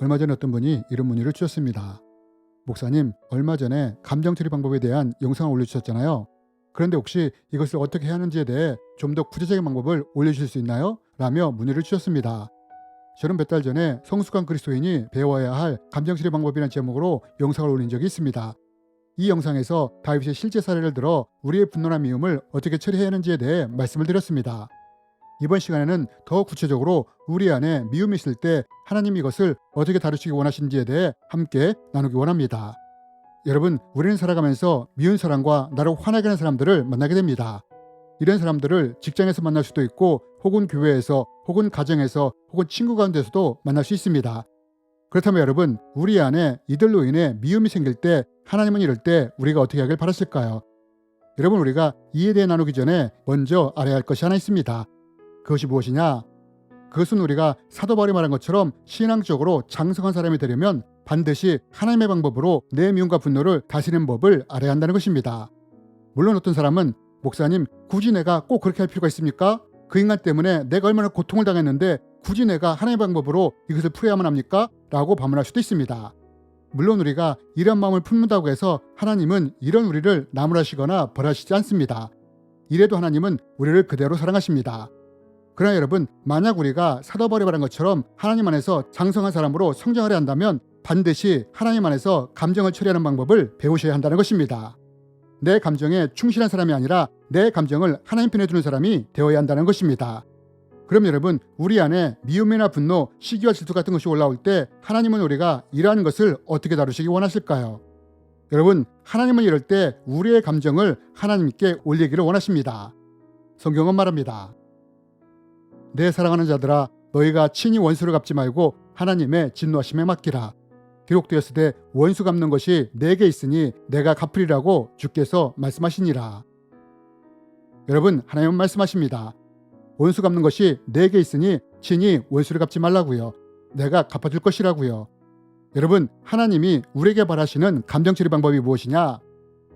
얼마 전에 어떤 분이 이런 문의를 주셨습니다. 목사님, 얼마 전에 감정 처리 방법에 대한 영상을 올려주셨잖아요. 그런데 혹시 이것을 어떻게 해야 하는지에 대해 좀 더 구체적인 방법을 올려주실 수 있나요? 라며 문의를 주셨습니다. 저는 몇 달 전에 성숙한 그리스도인이 배워야 할 감정 처리 방법이라는 제목으로 영상을 올린 적이 있습니다. 이 영상에서 다윗의 실제 사례를 들어 우리의 분노나 미움을 어떻게 처리해야 하는지에 대해 말씀을 드렸습니다. 이번 시간에는 더 구체적으로 우리 안에 미움이 있을 때 하나님이 이것을 어떻게 다루시기 원하시는지에 대해 함께 나누기 원합니다. 여러분, 우리는 살아가면서 미운 사람과 나를 화나게 하는 사람들을 만나게 됩니다. 이런 사람들을 직장에서 만날 수도 있고 혹은 교회에서 혹은 가정에서 혹은 친구 가운데서도 만날 수 있습니다. 그렇다면 여러분, 우리 안에 이들로 인해 미움이 생길 때 하나님은 이럴 때 우리가 어떻게 하길 바라실까요? 여러분, 우리가 이에 대해 나누기 전에 먼저 알아야 할 것이 하나 있습니다. 그것이 무엇이냐? 그것은 우리가 사도 바울이 말한 것처럼 신앙적으로 장성한 사람이 되려면 반드시 하나님의 방법으로 내 미움과 분노를 다스리는 법을 알아야 한다는 것입니다. 물론 어떤 사람은 목사님 굳이 내가 꼭 그렇게 할 필요가 있습니까? 그 인간 때문에 내가 얼마나 고통을 당했는데 굳이 내가 하나님의 방법으로 이것을 풀어야만 합니까? 라고 반문할 수도 있습니다. 물론 우리가 이런 마음을 품는다고 해서 하나님은 이런 우리를 나무라시거나 벌하시지 않습니다. 이래도 하나님은 우리를 그대로 사랑하십니다. 그러나 여러분, 만약 우리가 사도 바울이 말한 것처럼 하나님 안에서 장성한 사람으로 성장하려 한다면 반드시 하나님 안에서 감정을 처리하는 방법을 배우셔야 한다는 것입니다. 내 감정에 충실한 사람이 아니라 내 감정을 하나님 편에 두는 사람이 되어야 한다는 것입니다. 그럼 여러분, 우리 안에 미움이나 분노, 시기와 질투 같은 것이 올라올 때 하나님은 우리가 이러한 것을 어떻게 다루시기 원하실까요? 여러분, 하나님은 이럴 때 우리의 감정을 하나님께 올리기를 원하십니다. 성경은 말합니다. 내 사랑하는 자들아 너희가 친히 원수를 갚지 말고 하나님의 진노하심에 맡기라. 기록되었으되 원수 갚는 것이 내게 있으니 내가 갚으리라고 주께서 말씀하시니라. 여러분 하나님은 말씀하십니다. 원수 갚는 것이 내게 있으니 친히 원수를 갚지 말라고요. 내가 갚아줄 것이라고요. 여러분 하나님이 우리에게 바라시는 감정 처리 방법이 무엇이냐?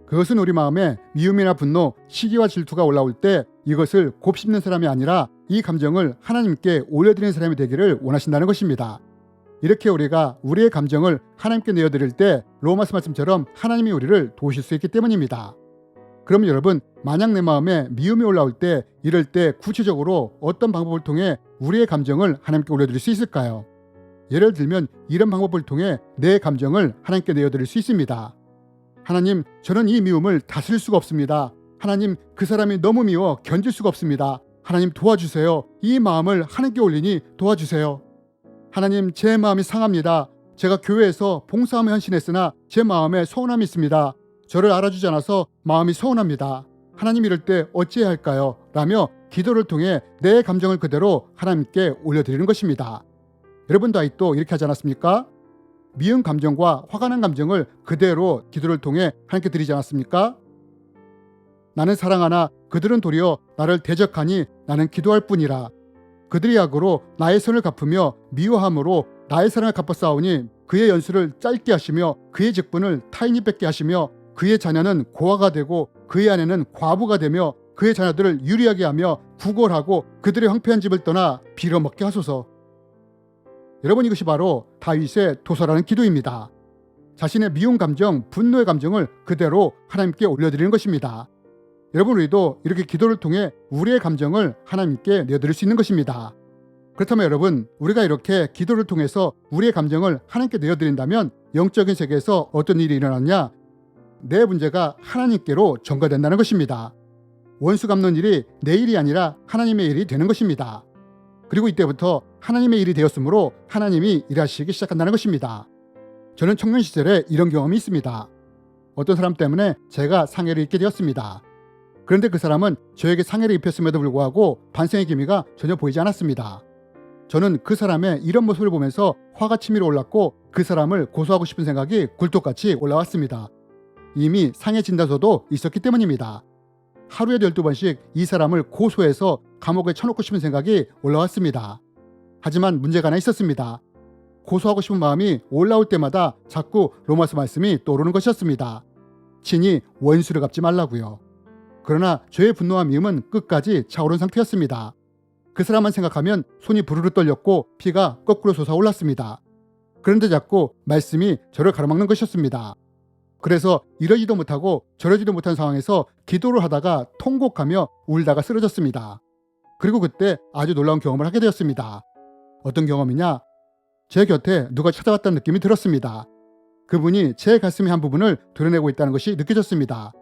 그것은 우리 마음에 미움이나 분노, 시기와 질투가 올라올 때 이것을 곱씹는 사람이 아니라 이 감정을 하나님께 올려드리는 사람이 되기를 원하신다는 것입니다. 이렇게 우리가 우리의 감정을 하나님께 내어드릴 때 로마스 말씀처럼 하나님이 우리를 도우실 수 있기 때문입니다. 그럼 여러분, 만약 내 마음에 미움이 올라올 때 이럴 때 구체적으로 어떤 방법을 통해 우리의 감정을 하나님께 올려드릴 수 있을까요? 예를 들면 이런 방법을 통해 내 감정을 하나님께 내어드릴 수 있습니다. 하나님, 저는 이 미움을 다스릴 수가 없습니다. 하나님, 그 사람이 너무 미워 견딜 수가 없습니다. 하나님 도와주세요. 이 마음을 하나님께 올리니 도와주세요. 하나님, 제 마음이 상합니다. 제가 교회에서 봉사함에 헌신했으나 제 마음에 서운함이 있습니다. 저를 알아주지 않아서 마음이 서운합니다. 하나님 이럴 때 어찌해야 할까요? 라며 기도를 통해 내 감정을 그대로 하나님께 올려드리는 것입니다. 여러분도 아직도 이렇게 하지 않았습니까? 미운 감정과 화가 난 감정을 그대로 기도를 통해 하나님께 드리지 않았습니까? 나는 사랑하나 그들은 도리어 나를 대적하니 나는 기도할 뿐이라. 그들의 악으로 나의 선을 갚으며 미워함으로 나의 사랑을 갚아 싸우니 그의 연수를 짧게 하시며 그의 직분을 타인이 뺏게 하시며 그의 자녀는 고아가 되고 그의 아내는 과부가 되며 그의 자녀들을 유리하게 하며 구걸하고 그들의 황폐한 집을 떠나 빌어먹게 하소서. 여러분 이것이 바로 다윗의 도서라는 기도입니다. 자신의 미운 감정, 분노의 감정을 그대로 하나님께 올려드리는 것입니다. 여러분 우리도 이렇게 기도를 통해 우리의 감정을 하나님께 내어드릴 수 있는 것입니다. 그렇다면 여러분 우리가 이렇게 기도를 통해서 우리의 감정을 하나님께 내어드린다면 영적인 세계에서 어떤 일이 일어났냐? 내 문제가 하나님께로 전가된다는 것입니다. 원수 갚는 일이 내 일이 아니라 하나님의 일이 되는 것입니다. 그리고 이때부터 하나님의 일이 되었으므로 하나님이 일하시기 시작한다는 것입니다. 저는 청년 시절에 이런 경험이 있습니다. 어떤 사람 때문에 제가 상해를 입게 되었습니다. 그런데 그 사람은 저에게 상해를 입혔음에도 불구하고 반성의 기미가 전혀 보이지 않았습니다. 저는 그 사람의 이런 모습을 보면서 화가 치밀어 올랐고 그 사람을 고소하고 싶은 생각이 굴뚝같이 올라왔습니다. 이미 상해 진단서도 있었기 때문입니다. 하루에 12번씩 이 사람을 고소해서 감옥에 쳐놓고 싶은 생각이 올라왔습니다. 하지만 문제가 하나 있었습니다. 고소하고 싶은 마음이 올라올 때마다 자꾸 로마서 말씀이 떠오르는 것이었습니다. 친히 원수를 갚지 말라고요. 그러나 저의 분노와 미움은 끝까지 차오른 상태였습니다. 그 사람만 생각하면 손이 부르르 떨렸고 피가 거꾸로 솟아올랐습니다. 그런데 자꾸 말씀이 저를 가로막는 것이었습니다. 그래서 이러지도 못하고 저러지도 못한 상황에서 기도를 하다가 통곡하며 울다가 쓰러졌습니다. 그리고 그때 아주 놀라운 경험을 하게 되었습니다. 어떤 경험이냐? 제 곁에 누가 찾아왔다는 느낌이 들었습니다. 그분이 제 가슴의 한 부분을 도려내고 있다는 것이 느껴졌습니다.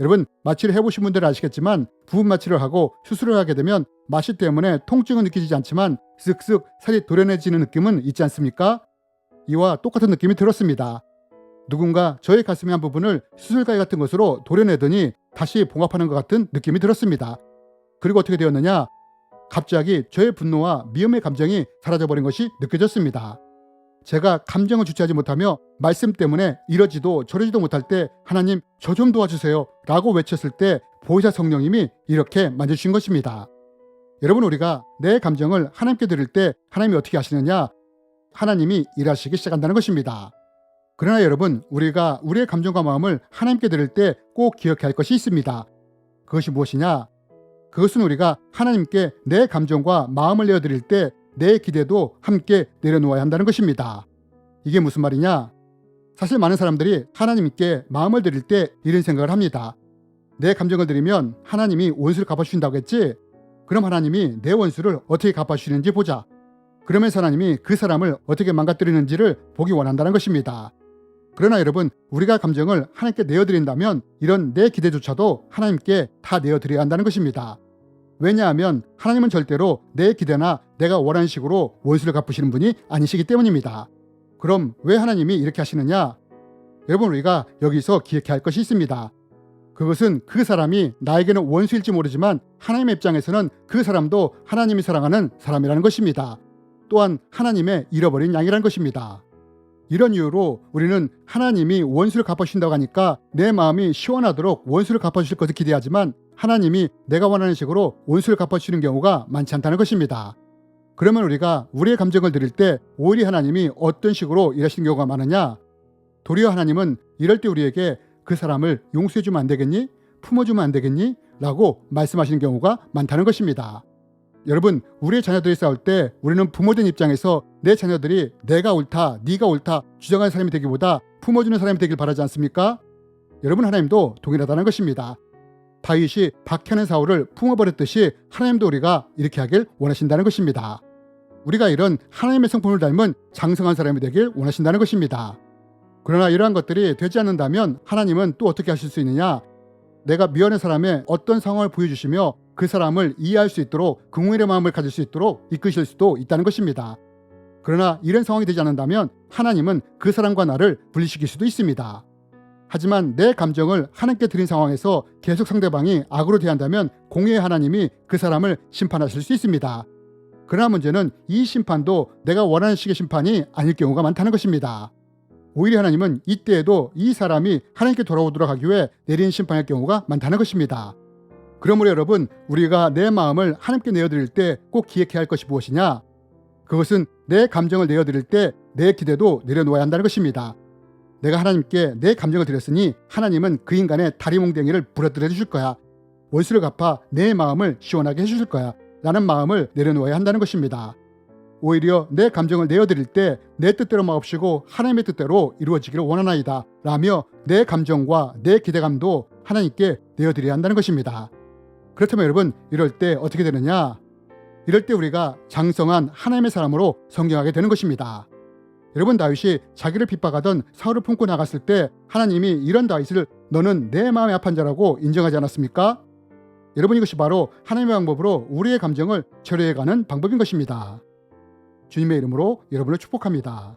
여러분 마취를 해보신 분들은 아시겠지만 부분 마취를 하고 수술을 하게 되면 마취 때문에 통증은 느껴지지 않지만 쓱쓱 살이 도려내지는 느낌은 있지 않습니까? 이와 똑같은 느낌이 들었습니다. 누군가 저의 가슴의 한 부분을 수술가위 같은 것으로 도려내더니 다시 봉합하는 것 같은 느낌이 들었습니다. 그리고 어떻게 되었느냐? 갑자기 저의 분노와 미움의 감정이 사라져버린 것이 느껴졌습니다. 제가 감정을 주체하지 못하며 말씀 때문에 이러지도 저러지도 못할 때 하나님 저 좀 도와주세요 라고 외쳤을 때 보혜사 성령님이 이렇게 만져주신 것입니다. 여러분 우리가 내 감정을 하나님께 드릴 때 하나님이 어떻게 하시느냐? 하나님이 일하시기 시작한다는 것입니다. 그러나 여러분 우리가 우리의 감정과 마음을 하나님께 드릴 때 꼭 기억해야 할 것이 있습니다. 그것이 무엇이냐? 그것은 우리가 하나님께 내 감정과 마음을 내어드릴 때 내 기대도 함께 내려놓아야 한다는 것입니다. 이게 무슨 말이냐? 사실 많은 사람들이 하나님께 마음을 드릴 때 이런 생각을 합니다. 내 감정을 드리면 하나님이 원수를 갚아주신다고 했지? 그럼 하나님이 내 원수를 어떻게 갚아주시는지 보자. 그러면서 하나님이 그 사람을 어떻게 망가뜨리는지를 보기 원한다는 것입니다. 그러나 여러분, 우리가 감정을 하나님께 내어드린다면 이런 내 기대조차도 하나님께 다 내어드려야 한다는 것입니다. 왜냐하면 하나님은 절대로 내 기대나 내가 원하는 식으로 원수를 갚으시는 분이 아니시기 때문입니다. 그럼 왜 하나님이 이렇게 하시느냐? 여러분, 우리가 여기서 기억해야 할 것이 있습니다. 그것은 그 사람이 나에게는 원수일지 모르지만 하나님의 입장에서는 그 사람도 하나님이 사랑하는 사람이라는 것입니다. 또한 하나님의 잃어버린 양이라는 것입니다. 이런 이유로 우리는 하나님이 원수를 갚아주신다고 하니까 내 마음이 시원하도록 원수를 갚아주실 것을 기대하지만 하나님이 내가 원하는 식으로 원수를 갚아주시는 경우가 많지 않다는 것입니다. 그러면 우리가 우리의 감정을 드릴 때 오히려 하나님이 어떤 식으로 일하시는 경우가 많으냐? 도리어 하나님은 이럴 때 우리에게 그 사람을 용서해 주면 안 되겠니? 품어 주면 안 되겠니? 라고 말씀하시는 경우가 많다는 것입니다. 여러분, 우리의 자녀들이 싸울 때 우리는 부모된 입장에서 내 자녀들이 내가 옳다, 네가 옳다 주장하는 사람이 되기보다 품어주는 사람이 되길 바라지 않습니까? 여러분 하나님도 동일하다는 것입니다. 다윗이 박해는 사울을 품어버렸듯이 하나님도 우리가 이렇게 하길 원하신다는 것입니다. 우리가 이런 하나님의 성품을 닮은 장성한 사람이 되길 원하신다는 것입니다. 그러나 이러한 것들이 되지 않는다면 하나님은 또 어떻게 하실 수 있느냐? 내가 미워하는 사람의 어떤 상황을 보여주시며 그 사람을 이해할 수 있도록 긍휼의 마음을 가질 수 있도록 이끄실 수도 있다는 것입니다. 그러나 이런 상황이 되지 않는다면 하나님은 그 사람과 나를 분리시킬 수도 있습니다. 하지만 내 감정을 하나님께 드린 상황에서 계속 상대방이 악으로 대한다면 공의의 하나님이 그 사람을 심판하실 수 있습니다. 그러나 문제는 이 심판도 내가 원하는 식의 심판이 아닐 경우가 많다는 것입니다. 오히려 하나님은 이때에도 이 사람이 하나님께 돌아오도록 하기 위해 내린 심판의 경우가 많다는 것입니다. 그러므로 여러분, 우리가 내 마음을 하나님께 내어드릴 때 꼭 기억해야 할 것이 무엇이냐? 그것은 내 감정을 내어드릴 때 내 기대도 내려놓아야 한다는 것입니다. 내가 하나님께 내 감정을 드렸으니 하나님은 그 인간의 다리몽댕이를 부러뜨려 주실 거야. 원수를 갚아 내 마음을 시원하게 해주실 거야. 라는 마음을 내려놓아야 한다는 것입니다. 오히려 내 감정을 내어드릴 때 내 뜻대로 마옵시고 하나님의 뜻대로 이루어지기를 원하나이다. 라며 내 감정과 내 기대감도 하나님께 내어드려야 한다는 것입니다. 그렇다면 여러분, 이럴 때 어떻게 되느냐? 이럴 때 우리가 장성한 하나님의 사람으로 성경하게 되는 것입니다. 여러분 다윗이 자기를 핍박하던 사울을 품고 나갔을 때 하나님이 이런 다윗을 너는 내 마음의 합한 자라고 인정하지 않았습니까? 여러분 이것이 바로 하나님의 방법으로 우리의 감정을 처리해가는 방법인 것입니다. 주님의 이름으로 여러분을 축복합니다.